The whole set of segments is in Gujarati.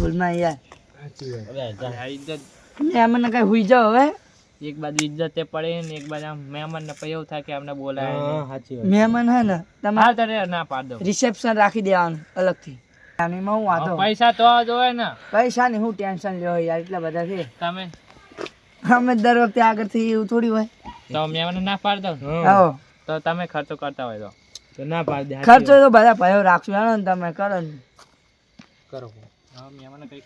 ઢોલમાં યાર. આ કઈ હુઈ જાઓ હવે. એક બાજુ ઇજ્જતે પડે ને એક બાજુ આમ મહેમાન ને પૈયો થાય કે અમને બોલાય. મહેમાન હે ને તમારે હા તારે ના પાડ દો રિસેપ્શન રાખી દેવાનું અલગથી. આનીમાં હું વાંધો? પૈસા તો જોવે ને. પૈસા ની હું ટેન્શન લ્યો યાર એટલા બધા છે. તમે? અમે દર વખતે આગળથી એવું થોડી હોય. તો મહેમાન ના પાડ દો આવો તો તમે ખર્ચો કરતા હોય તો. ના પાડ દે ખર્ચો તો બધા ભયો રાખશું ને તમે કરો ને. કરો. હા મહેમાન કઈ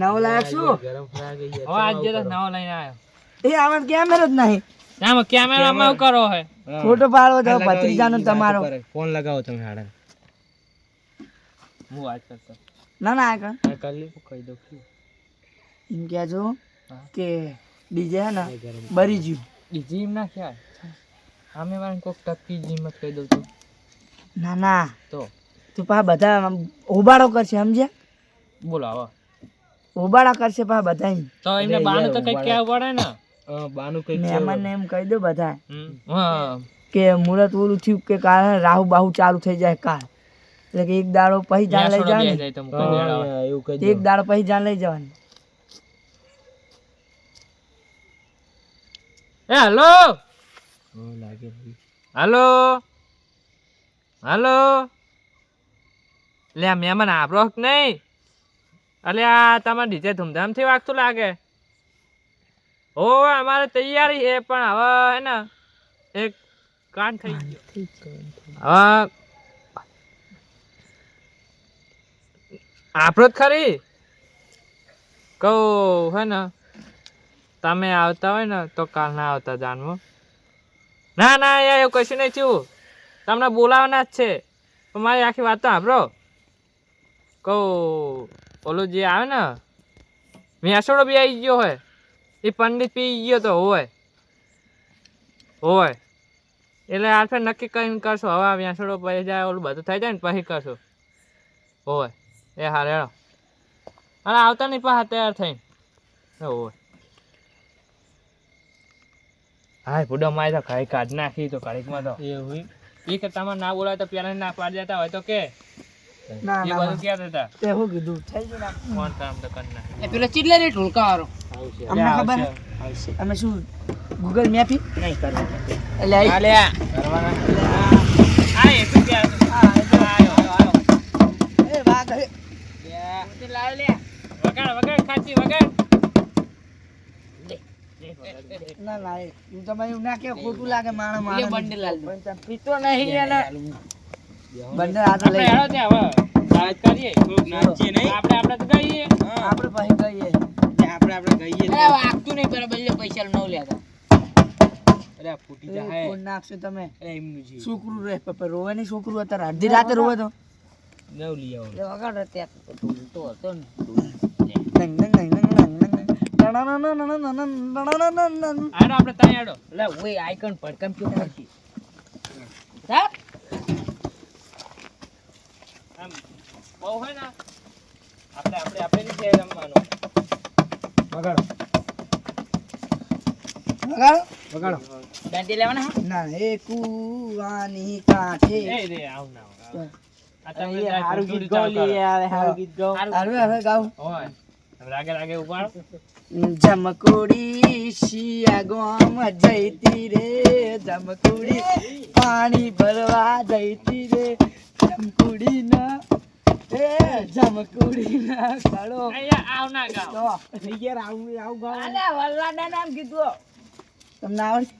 નવ લાખ શું? હવે આજ જે નવો લઈને આવ્યો. એ આમાં કેમેરો જ નહીં. આમાં કેમેરામાં કરો હે. ફોટો પાડવો તો ભત્રીજાનો તમારો. ફોન લગાવો તમે હાડે. હું વાત કરતો. ના ના આ કરી. લે. કહી દઉં. એમ કહેજો કે ડીજે હે ને બરી ગયું બીજી એમ ના ખ્યાલ. અમે મારે કોક ટપકી જ કહી દઉં તો ના ના. તો? તું પા બધા ઉબાડો કરશે સમજ્યા? બોલો આવો. ઉબાડા કરશે પા બધા તો એમને બાનું તો કઈ કહેવું પડે ને. બાનું મહેમાનને એમ કહી દો બધા. કે મુરત ઓલું થયું કે કારણ રાહુ બાહુ ચાલુ થઈ જાય કાલ. એટલે કે એક દાડો પછી જાન લઈ જવાની. એક દાડો પછી જાન લઈ જવાની. એ હાલો. હાલો. હાલો. લે મહેમાન આપણો કે નહીં. અલે આ તમારે ડીજે ધૂમધામથી વાગતું લાગે. ઓ અમારે તૈયારી છે પણ હવે હે ને એક કાન થઈ ગયો. હવે આપણો જ ખરી? કહું હે ને તમે આવતા હોય ને તો કાલ ના આવતા જાણવું. ના ના યાર એવું કશું નહીં થયું. તમને બોલાવવાના જ છે. મારી આખી વાત તો સાંભળો. કહું ઓલો જે આવે ને મેસોડો બી આવી ગયો હોય એ પંડિત પી ગયો તો હોય હોય. એટલે આઠે નક્કી કરીને કરશો હવે આ વેસોડો પછી જાય ઓલું બધું થઈ જાય ને પછી કરશો. હોય એ હારે રેડો અને આવતા નહીં પાછા તૈયાર થઈને. હોય. હા પૂડો મારી તો ઘડી કાઢ નાખી તો ઘડીકમાં તો. એવું એ કે તમે ના બોલાય તો પેલા ના પાડી જતા હોય તો કે. ના એ ના બધું ક્યાં દેતા તે શું કીધું થઈ ગયું ને ફોન કામ તો કરી નાખે પેલો ચીટલે રે ઢોલકા વાળો. અમને ખબર અમે શું ગૂગલ મેપ નહીં કરવું. એટલે આઈ- હા એ તો ક્યાં હા, એ તો આયો આયો એ વાઘ હે. વગાડ વગાડ ખાચી વગાડ. ના ના એ. તમે એવું ના કે ખોટું લાગે માણસ માણસ. પીતો નહીં એને. બંને હાથ લઈ આપણે હેડો હવે. કરીએ. નાચીએ નહીં? આપણે આપણે તો ગઈએ. આપણે પછી ગઈએ. આપણે આપણે ગઈએ અરે વાગતું નહીં બરાબર લે પૈસા ન લેતા અરે ફૂટી જાય ફોન નાખશો તમે. અરે એમનું જી. છોકરું રે પપ્પા રોવે નહીં અત્યારે અડધી રાતે રોવે તો. નવ લઈ આવો. લે વગાડ ત્યાં. ઢૂલતો હતો ને. નંગ નંગ નંગ નંગ નંગ આપણે ત્યાં આડો લે ઓય આઈકન પર કમ્પ્યુટરથી હા બહુ હોય ને? આપણે આપણે આપણે નથી રમવાનું. વગાડો. ના એ કુવાની કાંઠે. એ રે આવ ના આવ. આ અરે તમે એ જાય હારું ઘંટડી ગીત ગાઓ લે યાર, હારું ગીત ગાઓ. હારું હવે ગાઓ. હોય. રાગે રાગે ઉપાડો. જમકુડી શિયા ગોમ જઈતી રે જમકુડી પાણી ભરવા જઈતી રે જમકુડી ના એ જમકુડી ના કળો. અહીંયા આવ ના ગાવ. તો યાર આવું આવું અલે નામ કીધું. તમને આવડે?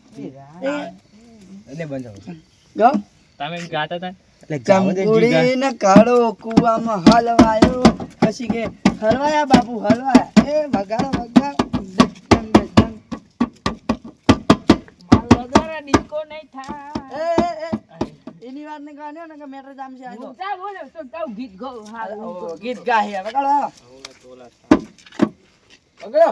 ગાઓ તમે ગાતા હતા? જમકુડી કાળો કુવામાં હલવાયો. પછી કે હલવાયા બાપુ હલવાયા. એ વગાડો વગાડો. ડંગ, નહીં ડંગ. એની વાત ને ગાણ્યો ને કે મેટર જામ છે આજો. ઓ, ગીત ગાહે વગાડો વગાડો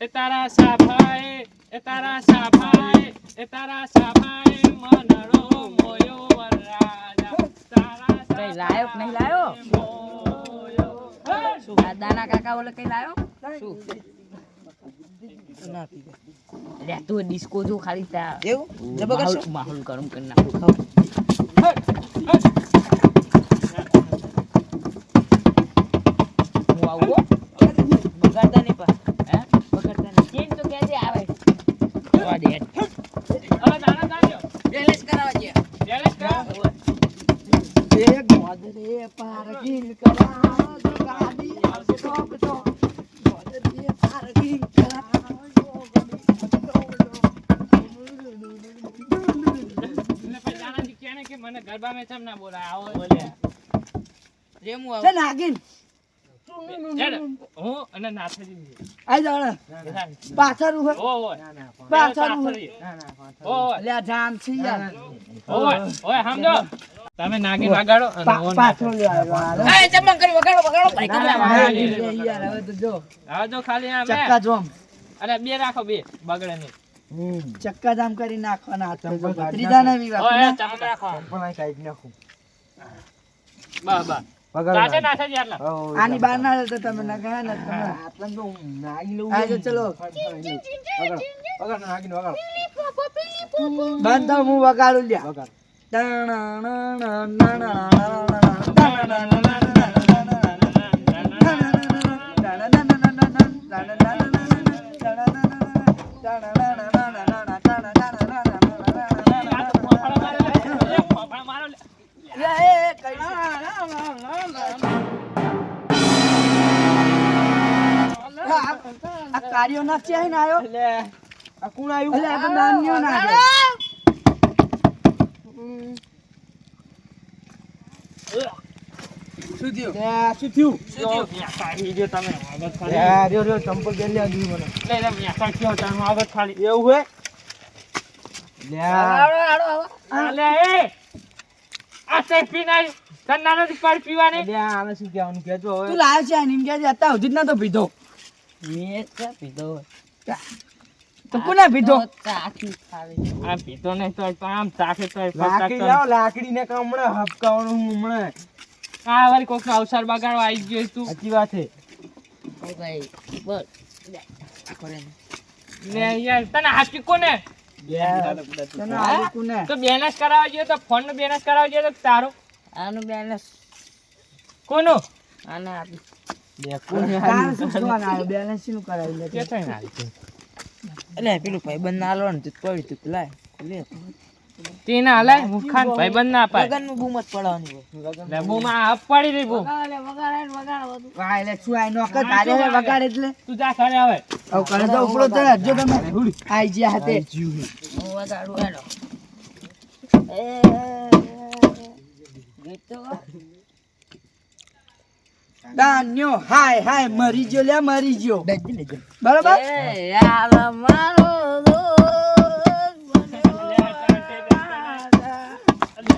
એ તારા સાફાએ એ તારા સાફાએ એ તારા સાફાએ મનડો મોયો વરરાજા. તારા કઈ લાયો નહીં લાયો? આ દાના કાકા ઓલે કઈ લાયો. શું? ના પી ગયા. લે તું ડિસ્કો જો ખાલી તા એવું? જબરદસ્ત માહોલ માહોલ ગરમ કરી નાખું બેલેન્સ કરાવવા ગયા બેલેન્સ કરો. એ ગોદરે પાર્કિંગ કરાવો તો ગાડી આવશે ટોપ ટોપ. ગોદરે પાર્કિંગ કરાવો તો એટલે પછી આનાથી કહે ને કે મને ગરબામાં ચમ ના બોલાય આવો બોલ્યા રેમુ છે નાગિન હેડ, હું અને નાથાજી બે. આઈ જાવ પાછળ ઊભો. ઓ, ઓ. પાછળ. ઊભો. ઓ, ઓ. જામ છે યાર. ઓય, ઓય, સમજો. તમે નાગીન વગાડો અને પા- પાછળ લ્યો, એ ચમક કરી વગાડો વગાડો ભાઈ ના, કમલા ના, હા, ના, એ, એ યાર, હવે તો જો. હવે જો ખાલી આમ ચક્કા જોમ. અને બે રાખો બે બગડે નહીં. ચક્કા જામ કરી નાખવાના હતા ત્રીજા ભત્રીજાને વિવાહ ઓય, વાપરના. નાખો. પણ આ કાઈ નાખો. નાથાજી આટલા આની. બહાર ના રહેતા તમે ના ગયા ને તમે. આજે ચલો. બંધ હું વગાડું લ્યા. આ કાર્યો ના છે ને આયો એટલે આ તો નાન્યો ના શું થયું? શું થયું? એવું હે હાલો હાલો હાલો અલે એ. આ તે પીનાઈ લાકડી ને પાડ પીવાની. તું છે છે આ વારી કોક અવસર બગાડવા આવી ગયો તું. ઓ ભાઈ બોલ. લે, કરે ને. ને યાર તને હાચી કોને? તને તો બેલેન્સ કરાવવા જોઈએ તો ફોનનું બેલેન્સ કરાવવા જોઈએ તો તારું. આનું બેલેન્સ કોનું? આને આપી. બે કરવાનું? બેલેન્સનું કરાવી લે કે થઈને આવી છે? એટલે પેલું ભાઈ બંધ ના લો ને તું કોઈ તું લાય. લે. તે ના હલાય મુખાન ભાઈબંધ ના અપાય લગનનું બૂમ જ પડવાની લે બૂમાં આ પડી રહી બૂમ વાહ, એટલે શું આ નોકર તારે વગાડે એટલે તું જા ઘરે હવે હવે કરે તો ઉપડો તો હજો તમે આઈ ગયા હાથે હું વગાડું હેડો એ ગીત તો દાન્યો હાય હાય મરી ગયો લે મરી ગયો બરોબર યાર મારો દોસ્ત મને આ રોકજો કહું ને કે આ જો આ જો સાચો ચક્કર નહીં તારા દોસ્ત છે. તારા હમણાં કહું ચોર દે એક તો પ્રસંગ એને બગાડી નહીં આ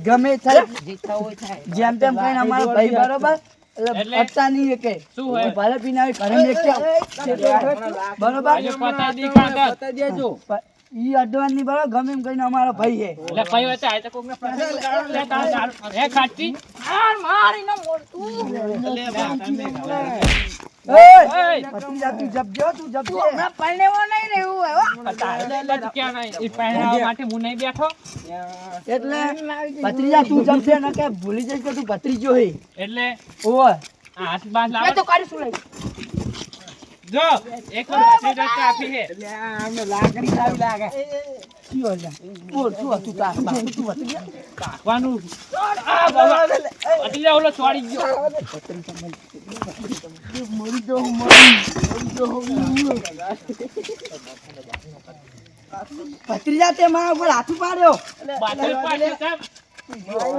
ગમે થાય જેમ તેમ કઈ અમારો ભાઈ બરોબર ઈ અડવાનની બરોબર ગમે એમ કહીને અમારો ભાઈ એટલે હોય તો લે તારે હે ખાટી માર! તું જપજો તું જપજે હમણાં પરણેવો નહીં રહેવું હોય હો. તારે તો એટલે જ ક્યાં નહીં. ઈ પહેરાવા માટે હું નહીં બેઠો એટલે ભત્રીજા તું જપજે ને ભૂલી જઈશ કે તું ભત્રીજો હે એટલે ઓય આ હાથ બાંધ લાવે તો લઈ જો એક વાર ભાખરી ડક કાપી હે શું અલ્યા? બોલ શું હતું તાર બાપુ તું ભત્રીજા કાપવાનું આ બાબા અટીલા ઓલો છોડી ગયો મરી જાઉં, મરી મરી જાઉં. પત્રીજા તે મારા ઉપર હાથ પાડ્યો બાતલ પાડ્યો સાહેબ.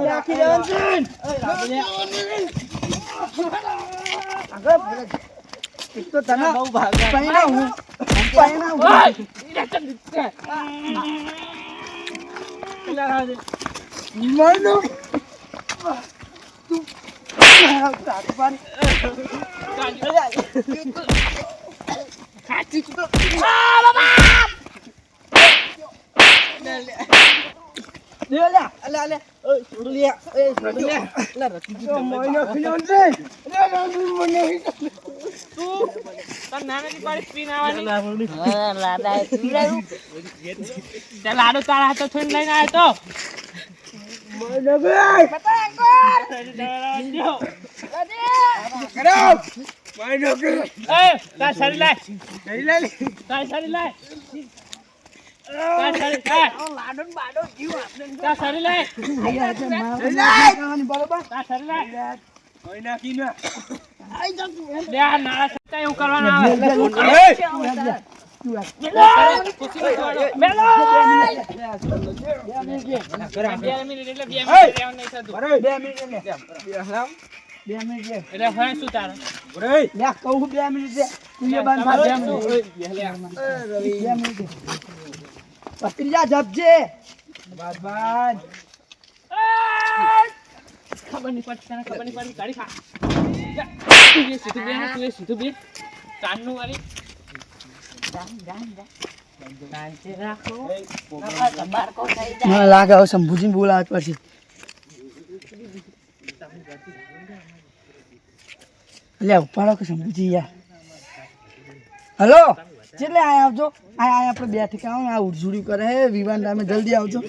રાખી દેવાનું આગળ બોલે. તને બહુ તને પહેલા હું. પહેણા હું. મનો તું તાત પાડ તો તું તો લે લે અલે લાડા તારા હાથે થઈને લઈને આવ્યો તો કરો માઈનો કરો એ તાર શરીર લાય શરીર લાય તાર શરીર લાય બરોબર તાર શરીર લાય કોઈ નાખી ના બે આ નાળા સત્તા એવું કરવાના આવે ખુશીમાં જોડો. મેલો! બે મિનિટ લે બે મિનિટ લે એટલે હવે શું તારે લે કહું બે મિનિટ લે તું એ બંધ માર બે મિનિટ બે મિનિટ પત્રીજા જપજે. બાદ બાદ ખબર નહીં પડતી તને ખબર નહીં પડતી કાઢી ખા. તું એ સીધું બે તું એ સીધું બે. કાનનું વાળી. શાંતિ રાખો. નકર તો બાળકો થઈ જાય. મને લાગે હવે શંભુજીને બોલાવત પછી લે ઉપાડો કે શંભુજી યાર. હલો? કેટલે આયા આવજો આયા આયા આપણે બે ઠીક આવો ને આ ઉડઝુડી કરે હે વિવાન ટાઈમે જલ્દી આવજો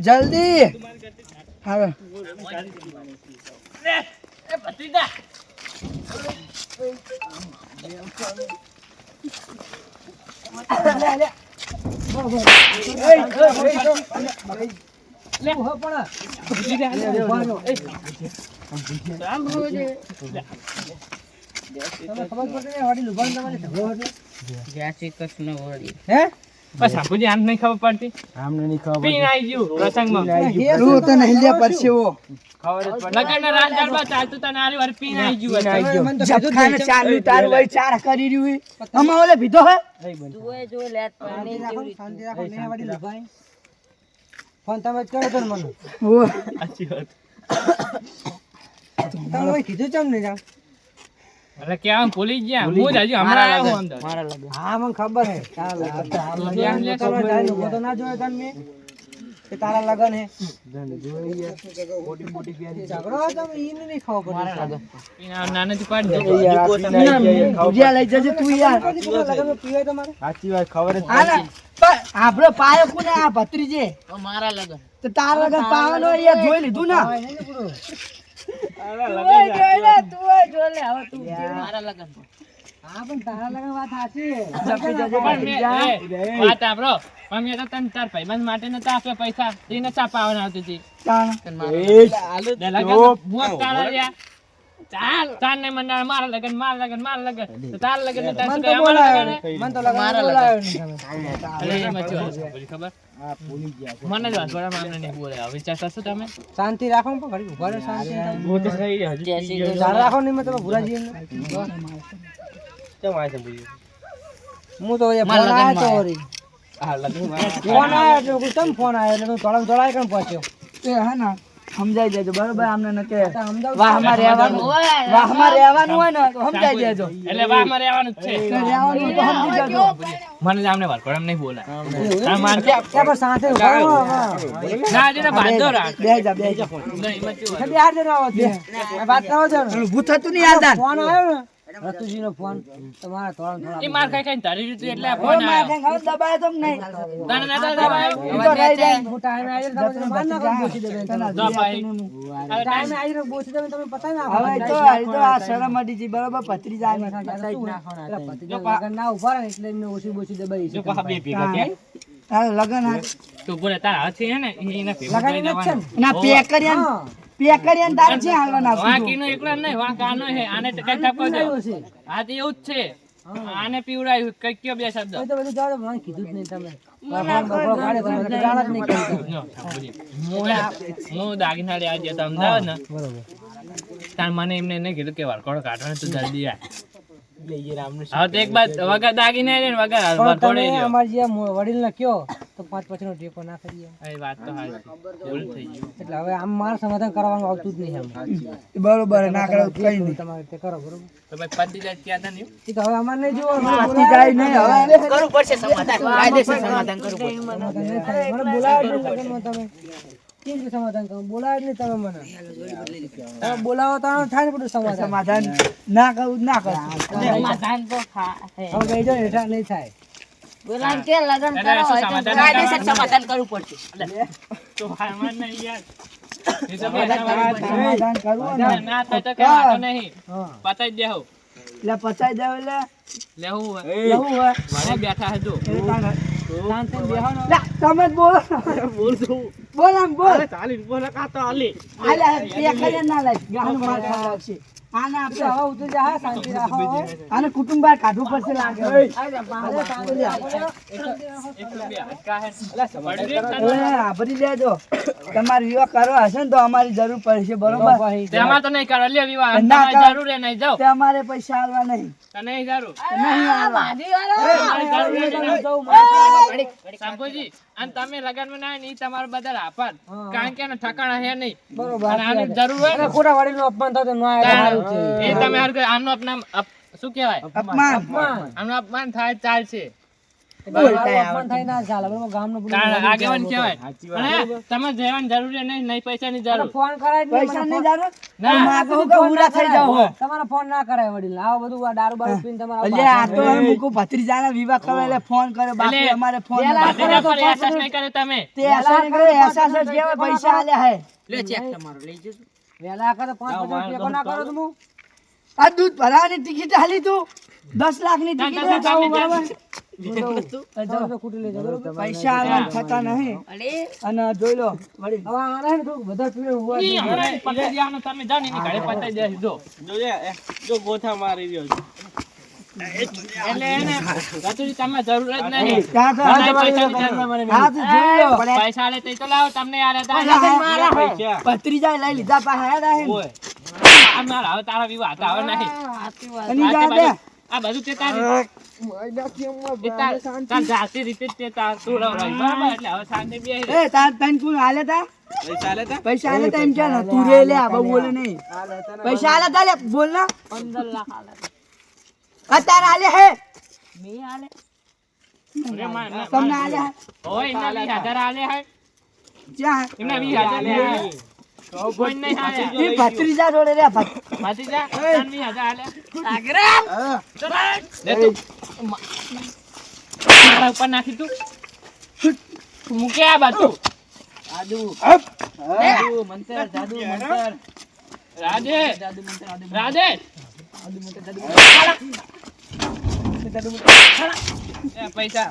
જલ્દી હા એ તમારે લે લે જય શ્રી કૃષ્ણ વળી. બસ સાપુજી આને નહીં ખબર પડતી? પીને આવી ગયું પ્રસંગમાં. તું તો નહીં લે પરસે વો લગનના રાત દરબાર ચાલતું તને આરી વાર પીને આવી ગયું હતું. જપખાને ચારનું તાર વઈ ચાર કરી રહ્યું અમા ઓલે ભીધો હે? જુએ જો લેટ પાણી જેવડી. ફોન તમે જ કરો તો મને. સાચી વાત. તમે કીધું ચમ નહીં જાવ એટલે કે આમ ભૂલી ગયા. હું જ હજી હમણાં આવ્યો અંદર. મારા લાગે. હા મને ખબર હે જાય તો ના જોયો તને મેં? કે તારા લગન હે ઝઘડો હતો ને ઈને નહીં ખબર મારા લગન. પીને નાનેથી પાડી દે. ભુજિયા લઈ જજે તું યાર. આના પ- આપણો પાયો કોને? આ ભત્રીજે. મારા લગન. તો તારા લગન પાવાનો યાર જોઈ લીધું ના. મારા લગન. જપી જજે પણ મેં- વાત સાંભળો. પણ મેં તો તને તાર ભાઈબંધ માટે નતા આપ્યા પૈસા. તો. ચાલ. તાર ને મંડાણ મારા લગન મારા લગન મારા લગન. તો તાર લગન ને તાર શું કઈ અમારા લગન મારા લગન. અરે એમાં શું વાત છે, બોલી ખબર મને જ વાસવાડામાં અમને નહીં બોલે. હવે વિચાર કરશો તમે? શાંતિ રાખો પણ ઘડીક ઊભા રહો, શાંતિ જય શ્રી કૃષ્ણ. ચાલ રાખો ને મેં તમે ભૂરાજી હું તો એ ફોન તો વળી. ફોન એટલે તળમ તળાય કેમ પહોંચ્યો? એ હા ને. સમજાઈ જજો બરોબર? આમને નકે વાહમાં રહેવાનું વાહમાં રહેવાનું હોય ને તો સમજાઈ જજો એટલે વાહમાં રહેવાનું છે. રહેવાનું તો સમજી જજો. મને જ આમને એમ નહીં બોલે. તાર માન કે કે પણ સાથે. ના જેને બાંધો રાખ બે જા બે જા નહીં, મત બે આ જણા આવો છે. વાત કરો છો ભૂત હતું નહીં યાર ફોન આવ્યો ને. રતુજીનો ફોન. તમારા થોડા થોડા એ માર ખાઈ ખાઈને તારી રીતે એટલે આ ફોન આવ્યો. દબાય તો નહીં તને ના દબાયો? તો રહી જાય. હું ટાઈમે આવીને તમને માર નાખો, બોસી દેવે એને. ટાઈમે આવીને બોસી દેવે તમે પતા ના હવે તો હવે તો આ શરમ અડી બરોબર? પતરી જાય નાખવાના. લગન ના ઊભા રહે એટલે એમને ઓછી બોસી દબાઈ જો બે ભેગા કે તારે લગન હા. તો બોલે તારા હાથે હે ને એ ભેગા ભેગું કરી દેવાનું. ના? પેકરિયા પેકરિયા છે હાલવાના વાંકીનો એકલા નહીં વાંક આનો આને તો કઈ ઠપકો દે તો એવું જ છે. આને પીવડાયું કઈ કયો બે શબ્દ? તો બધું મને કીધું જ નહીં તમે. હું દાગીના લેવા ગયો તો અમદાવાદ ને. તાર મને એમને એને કીધું કે વાળકોડો કાઢવાનું તો જલ્દી આય. હવે તો એક બાદ વગર દાગીને ને વગર હાલમાં થોડે રહ્યો. જે વડીલ ને કયો તો પાંચ પછી નો ટેકો ના કરીએ. એ વાત તો હાચી. ભૂલ થઈ ગયું. એટલે હવે આમ મારે સમાધાન કરવાનું આવતું જ નહીં આમ બરોબર ના કરે કઈ નહીં. તમારે રીતે કરો બરોબર? તો પતિ જાય ત્યાં તા નહીં? હવે અમારે નહીં જોવાનું. આથી જાય નહીં હવે. કરવું પડશે સમાધાન. કાયદેસર સમાધાન કરવું પડશે. મને બોલાવે તમે. કેમ કે સમાધાન કરો? બોલાવે જ તમે મને. તમે બોલાવો તો થાય ને બધું સમાધાન. સમાધાન. ના કરવું ના કરે. સમાધાન તો હવે કહી દો હેઠા નહીં થાય. બોલાવીને કે લગ્ન કરો શું હોય તો સમાધાન કાયદેસર સમાધાન કરવું પડશે. તો હાલમાં નહીં યાર. એ તો ભાઈ તમારે સમાધાન કરવું ના થાય તો કઈ નહીં. હા. દેહો. એટલે પચાઈ દેવ એટલે લેવું હોય. લેવું હોય. વળી બેઠા હે જો. એ તાને. શાંતિથી બેહો ને. લા, તમે જ બોલો બોલ આમ આલે, દેખાય ના લાય. ગાન માર ખાવા લાગશે. આને આપણે હવા ઉતરી જા શાંતિ રાખો. આને કુટુંબ બહાર કાઢવું પડશે લાગે. અરે શાંતિ રાખો. લેજો. તમારે વિવાહ હશે ને તો અમારી જરૂર પડશે બરોબર? તેમાં તો નહીં કરો લે વિવાહ. ના તમારે જરૂર નહીં પૈસા આલવા નહીં. જરૂર. આલવા જરૂર અને તમે લગનમાં ના આવીને એ તમારો બધા આભાર. કારણ કે ઠકાણા હે નહીં. બરોબર. આની જરૂર હોય ને અને નું અપમાન થતું ના. એ તમે આમનું અપનામ શું કહેવાય? અપમાન. આનું અપમાન થાય ચાલશે. ફોન કરાય જ નહીં, પૈસા મને નહીં ફોન- જાણો ના. માં કહું કે ઉરા થઈ જાવ હો તમારે ફોન ના કરાય વડીલ. આવો બધું આ દારૂ બારૂ પીને તમારે આવું એટલે આ ભાષણ તો હવે મૂકું ભત્રીજાના વિવાહ કરે એટલે ફોન કરે બાકી અમારે ફોન પૈસા આલ્યા હે. લે ચેક તમારો લઈ જજો. વહેલા કરે પાંચ પચાસ ના કરો તો આ દૂધ ભરાવાની ટિકિટ હાલી તું. દસ લાખની ટિકિટ બરાબર? પૈસા થતા નહીં. અને જોઈ લો વળી. હવે આના હે ને પીવે ઊભા પતાઈ દેવાનું તમે જાઓ ને ઘરે પતાઈ દેજો જો. એટલે એને રતુડી તમારે જરૂર જ નહીં. ત્યાં તો લો. પૈસા લાવો તમને આલે. ભત્રીજા લઈ લીધા હવે તારા વિવાહ આવે નહીં. આ જા. બધું- તે તાર- તાર જાતિ રીતે તે તાર તું બરાબર? એટલે હવે શાંતિ બેસી એ તાર તને કોણ હાલે તા? પૈસા હાલે તા? એમ કે ને તું રે લે આ બોલે નહીં. પૈસા હાલે તા લે બોલ ના. અત્યારે હાલે હે. મા- મા- તમને હાલે હે? એના વીસ આલે હે. જ્યાં? એમના વીસ હજાર કોઈ નહીં આલે. એ ભત્રીજા જોડે રે ભત- લે તું. મારા ઉપર નાખી તું. મૂકે આ બાજુ. પૈસા.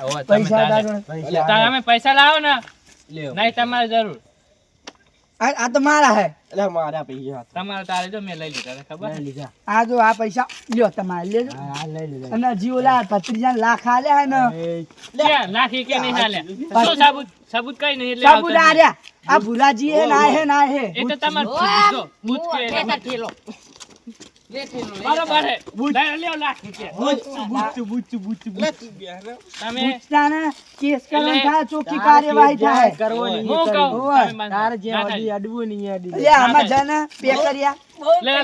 પૈસા લાવો ને. નહીં તમારે જરૂર. આ આ તો મારા હે. તમારે તારે જો મેં લઈ લીધા તને લીધા. આ જો આ પૈસા લ્યો તમારે લેજો. અને હજી લા ભત્રીજા લાખ આલે હે ને? લાખી કે નહીં આલે? શું સાબુત સાબુત કઈ નહીં એટલે સાબુત. રહ્યા આ ભુલાજી હે ના હે ના હે. એ તો તમારે જો, ભૂત કે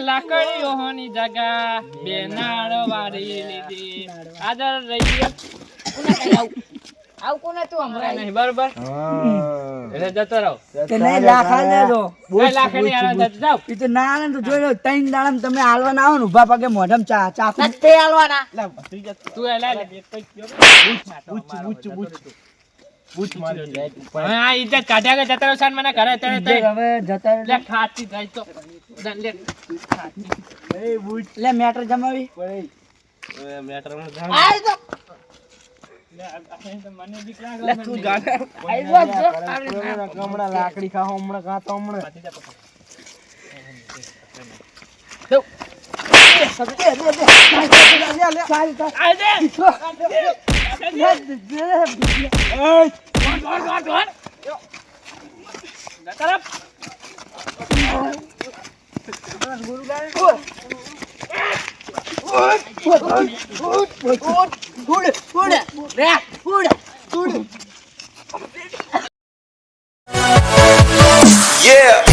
લાકડીઓની જગા બે નાળ વાળી લીધી આદર રહી આવું કોને તું હમણાં નહીં બરોબર. એટલે જતો રહો. કે નહીં લાખ લાખે જતો તો ના હાલે તો જોઈ લો ત્રણ દાડા તમે હાલવા ના આવો ને ઊભા પગે મોઢમ ચા ચાકુ નથી હાલવાના. તું એ લઈ લે. હવે આ ઇજ્જત કાઢ્યા કે જતા રહો સાન મને ઘરે અત્યારે તઈ. હવે જતા લે ખાતી જાય તો. લે એટલે મેટર જમાવી. તો જ જો. લાકડી ખાઓ હમણાં કાતો હમણાં கூடு கூடு ரே கூடு கூடு Yeah!